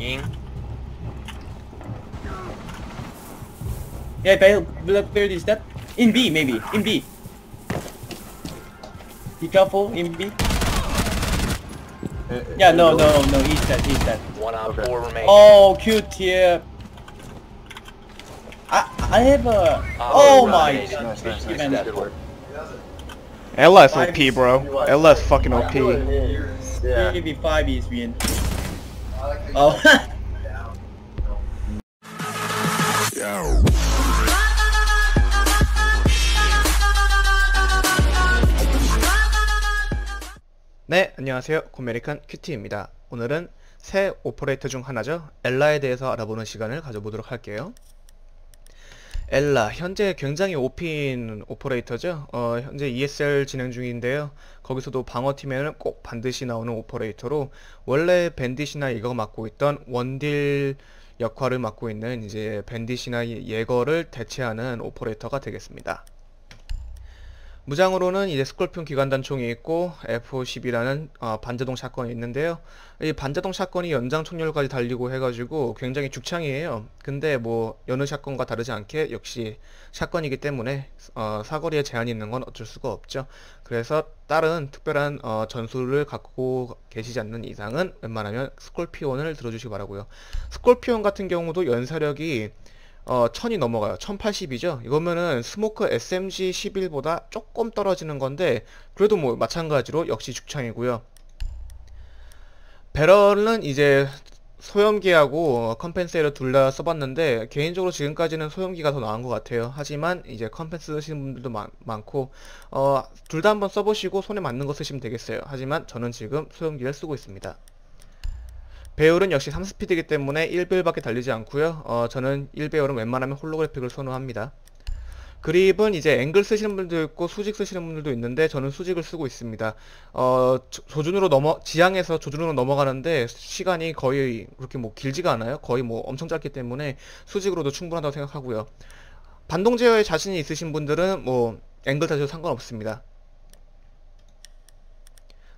잉. Yeah, Bale, Blackbeard is that? In B, maybe. In B. Be careful, in B. Uh, uh, yeah, no, no, no, he's dead, he's dead. One on Okay. four remaining. Oh, cute here. I, I have a... Oh, oh my... right. Nice, nice, nice. Man. Good work. LS OP, bro. LS fucking OP. Yeah. Maybe 5 is win. Oh, 네, 안녕하세요. 고메리칸 큐티입니다. 오늘은 새 오퍼레이터 중 하나죠. 엘라에 대해서 알아보는 시간을 가져보도록 할게요. 엘라, 현재 굉장히 OP인 오퍼레이터죠. 어, 현재 ESL 진행 중인데요. 거기서도 방어팀에는 꼭 반드시 나오는 오퍼레이터로 원래 밴딧이나 이거 맡고 있던 원딜 역할을 맡고 있는 이제 밴딧이나 예거를 대체하는 오퍼레이터가 되겠습니다. 무장으로는 이제 스콜피온 기관단총이 있고 F-10이라는 어, 반자동 샷건이 있는데요. 이 반자동 샷건이 연장 총열까지 달리고 해가지고 굉장히 죽창이에요. 근데 뭐 여느 샷건과 다르지 않게 역시 샷건이기 때문에 어, 사거리에 제한이 있는 건 어쩔 수가 없죠. 그래서 다른 특별한 어, 전술을 갖고 계시지 않는 이상은 웬만하면 스콜피온을 들어주시기 바라고요. 스콜피온 같은 경우도 연사력이 어, 1000이 넘어가요. 1080이죠? 이거면은 스모크 SMG 11보다 조금 떨어지는 건데, 그래도 뭐 마찬가지로 역시 죽창이고요. 배럴은 이제 소염기하고 어, 컴펜세이를 둘 다 써봤는데, 개인적으로 지금까지는 소염기가 더 나은 것 같아요. 하지만 이제 컴펜스 쓰시는 분들도 많, 많고, 어, 둘 다 한번 써보시고 손에 맞는 거 쓰시면 되겠어요. 하지만 저는 지금 소염기를 쓰고 있습니다. 배율은 역시 3스피드이기 때문에 1배율밖에 달리지 않고요. 어, 저는 1배율은 웬만하면 홀로그래픽을 선호합니다. 그립은 이제 앵글 쓰시는 분들도 있고 수직 쓰시는 분들도 있는데 저는 수직을 쓰고 있습니다. 어, 조- 조준으로 넘어 지향에서 조준으로 넘어가는데 시간이 거의 그렇게 뭐 길지가 않아요. 거의 뭐 엄청 짧기 때문에 수직으로도 충분하다고 생각하고요. 반동 제어에 자신이 있으신 분들은 뭐 앵글 다셔도 상관없습니다.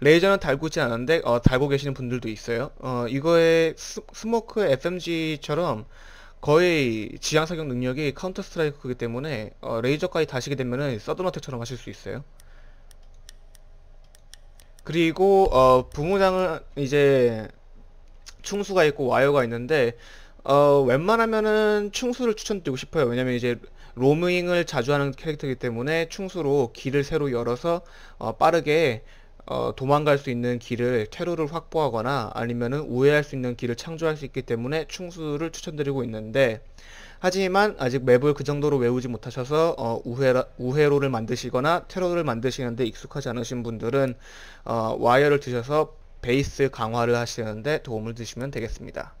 레이저는 달고 있지 않은데 어, 달고 계시는 분들도 있어요. 어, 이거의 스, 스모크 FMG처럼 거의 지향 사격 능력이 카운터 스트라이크이기 때문에 어, 레이저까지 다시게 되면은 서든 어택처럼 하실 수 있어요. 그리고 어, 부무장은 이제 충수가 있고 와이어가 있는데 어, 웬만하면은 충수를 추천드리고 싶어요. 왜냐면 이제 로밍을 자주 하는 캐릭터이기 때문에 충수로 길을 새로 열어서 어, 빠르게 어, 도망갈 수 있는 길을 퇴로를 확보하거나 아니면은 우회할 수 있는 길을 창조할 수 있기 때문에 충수를 추천드리고 있는데 하지만 아직 맵을 그 정도로 외우지 못하셔서 어, 우회, 우회로를 만드시거나 퇴로를 만드시는데 익숙하지 않으신 분들은 어, 와이어를 드셔서 베이스 강화를 하시는데 도움을 드시면 되겠습니다.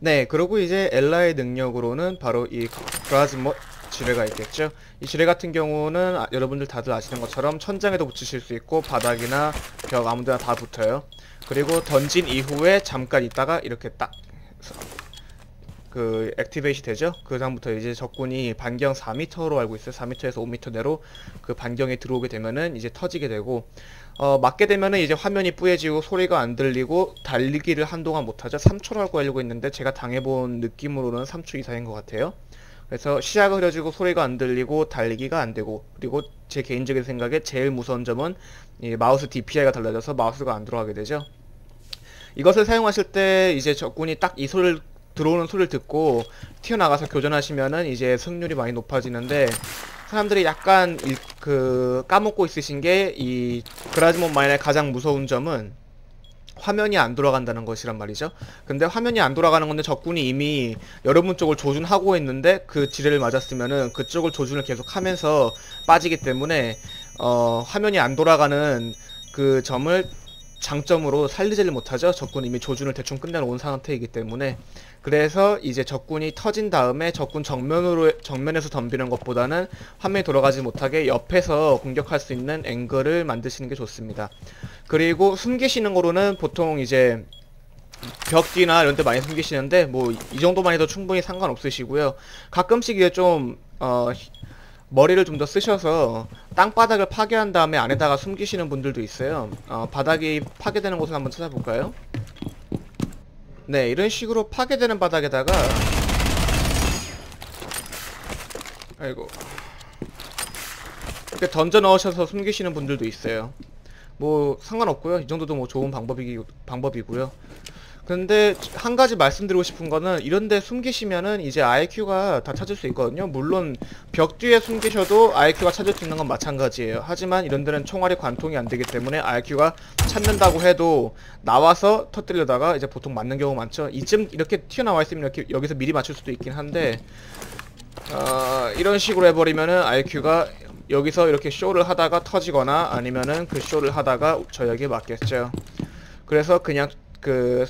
네, 그리고 이제 엘라의 능력으로는 바로 이 그라즈모 지뢰가 있겠죠. 이 지뢰 같은 경우는 아- 여러분들 다들 아시는 것처럼 천장에도 붙이실 수 있고 바닥이나 벽 아무데나 다 붙어요. 그리고 던진 이후에 잠깐 있다가 이렇게 딱 그 액티베이시 되죠. 그 다음부터 이제 적군이 반경 4m로 알고 있어요. 4m에서 5m 내로 그 반경에 들어오게 되면은 이제 터지게 되고 어, 맞게 되면은 이제 화면이 뿌얘지고 소리가 안 들리고 달리기를 한동안 못하죠. 3초라고 알고 있는데 제가 당해본 느낌으로는 3초 이상인 것 같아요. 그래서 시야가 흐려지고 소리가 안 들리고 달리기가 안 되고 그리고 제 개인적인 생각에 제일 무서운 점은 이 마우스 DPI가 달라져서 마우스가 안 들어가게 되죠. 이것을 사용하실 때 이제 적군이 딱 이 소리를 들어오는 소리를 듣고 튀어나가서 교전하시면은 이제 승률이 많이 높아지는데 사람들이 약간 일- 그 까먹고 있으신 게 이 그라즈몬 마인의 가장 무서운 점은 화면이 안 돌아간다는 것이란 말이죠. 근데 화면이 안 돌아가는 건데 적군이 이미 여러분 쪽을 조준하고 있는데 그 지뢰를 맞았으면은 그쪽을 조준을 계속 하면서 빠지기 때문에 어 화면이 안 돌아가는 그 점을 장점으로 살리지를 못하죠. 적군이 이미 조준을 대충 끝내놓은 상태이기 때문에 그래서 이제 적군이 터진 다음에 적군 정면으로 정면에서 덤비는 것보다는 화면이 돌아가지 못하게 옆에서 공격할 수 있는 앵글을 만드시는 게 좋습니다. 그리고 숨기시는 거로는 보통 이제 벽 뒤나 이런 데 많이 숨기시는데 뭐 이 정도만 해도 충분히 상관없으시고요. 가끔씩 이제 좀 어, 머리를 좀 더 쓰셔서 땅바닥을 파괴한 다음에 안에다가 숨기시는 분들도 있어요. 어, 바닥이 파괴되는 곳을 한번 찾아볼까요? 네, 이런 식으로 파괴되는 바닥에다가 아이고 이렇게 던져 넣으셔서 숨기시는 분들도 있어요. 뭐 상관없고요. 이 정도도 뭐 좋은 방법이 방법이고요. 근데 한 가지 말씀드리고 싶은 거는 이런데 숨기시면은 이제 IQ가 다 찾을 수 있거든요. 물론 벽 뒤에 숨기셔도 IQ가 찾을 수 있는 건 마찬가지예요. 하지만 이런 데는 총알이 관통이 안 되기 때문에 IQ가 찾는다고 해도 나와서 터뜨리려다가 이제 보통 맞는 경우 많죠. 이쯤 이렇게 튀어나와 있으면 이렇게 여기서 미리 맞출 수도 있긴 한데 어, 이런 식으로 해버리면은 IQ가 여기서 이렇게 쇼를 하다가 터지거나 아니면은 그 쇼를 하다가 저에게 맞겠죠. 그래서 그냥 그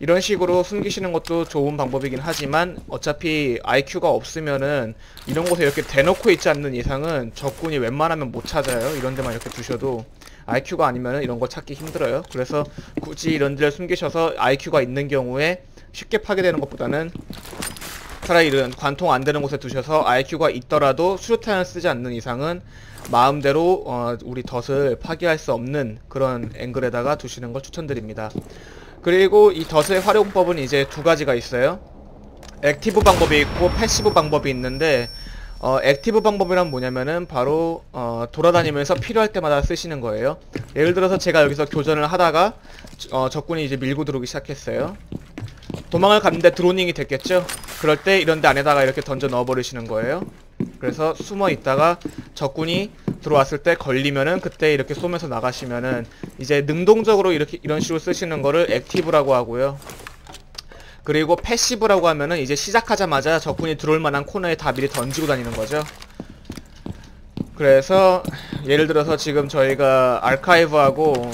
이런 식으로 숨기시는 것도 좋은 방법이긴 하지만 어차피 IQ가 없으면은 이런 곳에 이렇게 대놓고 있지 않는 이상은 적군이 웬만하면 못 찾아요. 이런 데만 이렇게 두셔도 IQ가 아니면은 이런 거 찾기 힘들어요. 그래서 굳이 이런 데를 숨기셔서 IQ가 있는 경우에 쉽게 파괴되는 것보다는 이런 관통 안 되는 곳에 두셔서 IQ가 있더라도 수류탄을 쓰지 않는 이상은 마음대로 어, 우리 덫을 파괴할 수 없는 그런 앵글에다가 두시는 걸 추천드립니다. 그리고 이 덫의 활용법은 이제 두 가지가 있어요. 액티브 방법이 있고 패시브 방법이 있는데 어, 액티브 방법이란 뭐냐면은 바로 어, 돌아다니면서 필요할 때마다 쓰시는 거예요. 예를 들어서 제가 여기서 교전을 하다가 어, 적군이 이제 밀고 들어오기 시작했어요. 도망을 갔는데 드로닝이 됐겠죠? 그럴 때 이런 데 안에다가 이렇게 던져 넣어버리시는 거예요. 그래서 숨어 있다가 적군이 들어왔을 때 걸리면은 그때 이렇게 쏘면서 나가시면은 이제 능동적으로 이렇게 이런 식으로 쓰시는 거를 액티브라고 하고요. 그리고 패시브라고 하면은 이제 시작하자마자 적군이 들어올 만한 코너에 다 미리 던지고 다니는 거죠. 그래서 예를 들어서 지금 저희가 아카이브하고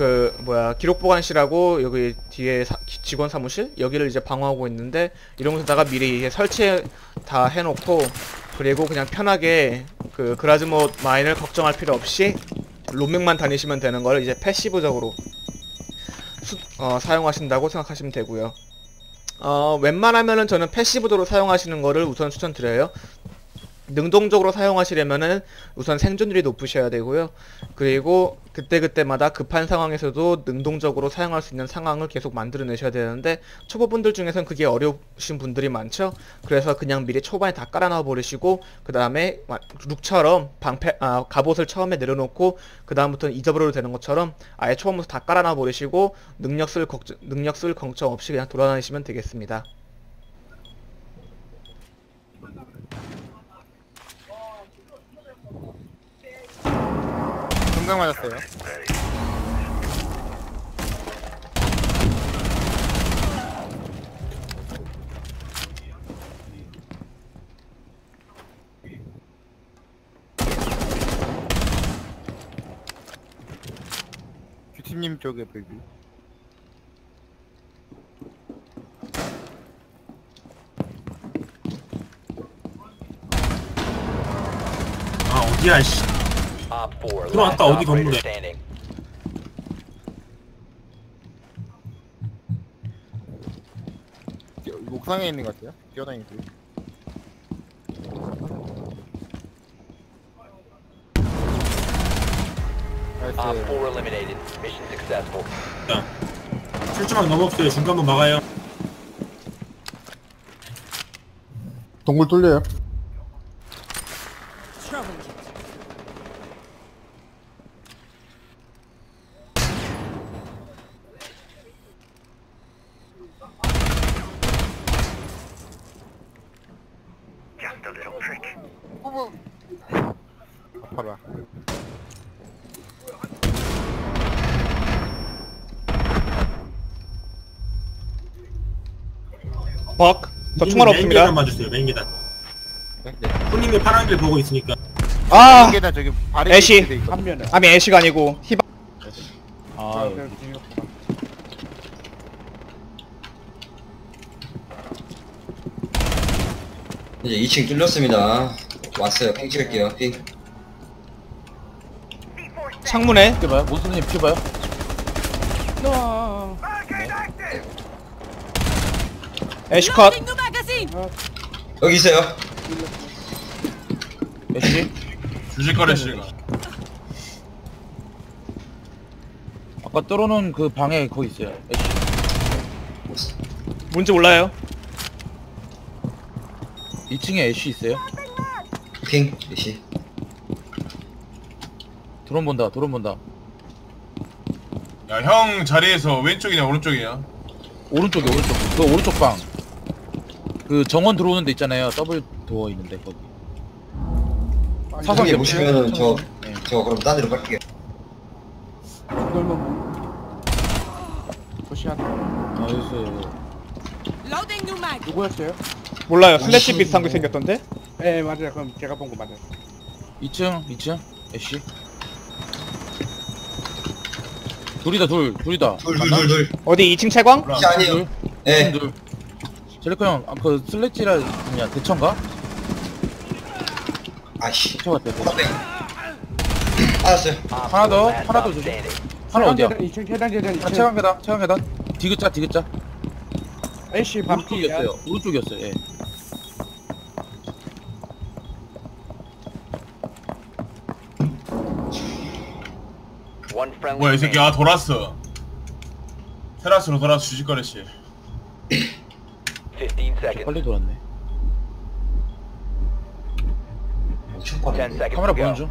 그 뭐야 기록 보관실하고 여기 뒤에 사- 기- 직원 사무실 여기를 이제 방어하고 있는데 이런 곳에다가 미리 설치 다 해놓고 그리고 그냥 편하게 그 그라즈모 마인을 걱정할 필요 없이 로밍만 다니시면 되는 걸 이제 패시브적으로 수- 어, 사용하신다고 생각하시면 되고요. 어, 웬만하면은 저는 패시브도로 사용하시는 거를 우선 추천드려요. 능동적으로 사용하시려면은 우선 생존율이 높으셔야 되고요. 그리고 그때그때마다 급한 상황에서도 능동적으로 사용할 수 있는 상황을 계속 만들어내셔야 되는데 초보분들 중에선 그게 어려우신 분들이 많죠. 그래서 그냥 미리 초반에 다 깔아놔 버리시고 그 다음에 룩처럼 방패 아, 갑옷을 처음에 내려놓고 그 다음부터는 잊어버려도 되는 것처럼 아예 초반부터 다 깔아놔 버리시고 능력 쓸 걱정 능력 쓸 걱정 없이 그냥 돌아다니시면 되겠습니다. 중강 맞았어요. 규팀님 쪽에 베비. 아 어디야 씨 들어왔다, 어디 건물에. 옥상에 있는 것 같아요. 뛰어다니고. Op 나이스. 4 eliminated. Mission successful. 출주막 너무 없어요 중간만 막아요 동굴 뚫려요. 아파라. 벅! 저 총알 계단 없습니다. 맞으세요 메인 계단 네? 네. 후님이 파란 길 보고 있으니까 아! 이게다 저기 발이 애쉬. 한 면에. 아니 애쉬가 아니고 히바 아, 중력보다. 이제 2층 뚫렸습니다. 왔어요. 팽 찍을게요. 핑. 창문에 비켜봐요. 모스님 비켜봐요. 애쉬 컷 Loading new magazine! 여기 있어요. 애쉬. 주실 거래 씨가 아까 떨어놓은 그 방에 거기 있어요. 애쉬. 뭔지 몰라요 2층에 애쉬 있어요. 핑, 몇시? 드론 본다, 드론 본다. 야, 형 자리에서 왼쪽이냐, 오른쪽이냐? 오른쪽에, 오른쪽. 그 오른쪽 방. 그 정원 들어오는 데 있잖아요. 더블 도어 있는데, 거기. 사선 여기 보시면은 저, 네. 저 그럼 딴 데로 갈게요. 넓은 도시한 나이스. Loading new mag. 누구였어요? 몰라요 슬래시 비슷한 게 생겼던데 네 맞아요 그럼 제가 본 거 맞아요 2층, 2층. 애쉬. 둘이다, 둘. 둘이다. 둘, 둘? 둘, 둘. 어디 2층 채광? 혹시 아니에요? 둘. 예. 둘. 젤리코 형, 아, 그 슬래지라, 뭐냐, 대천가? 아이씨. 대천 같아, 대천. 알았어요. Op 하나 4 더, 하나 더 standing. 하나 어디야? 2층 계단 계단 아, 최강 계단, 최강 계단. 디귿자, 디귿자. 애쉬 반피야 오른쪽이었어요. 오른쪽이었어요, 예. 뭐야, 이 새끼. 아, 돌았어. 테라스로 돌아서. 15 seconds. 빨리 돌았네. 엄청 10 빠른데. seconds 카메라 to go. 보는 중.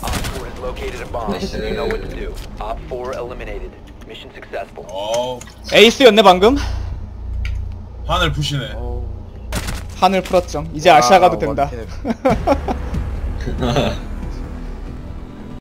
Op 4 has located a bomb. Nice. You know what to do. Op 4 eliminated. Mission successful. 어우, 에이스였네 방금 하늘 부시네. 하늘 풀었죠 이제 아시아 가도 아, 된다.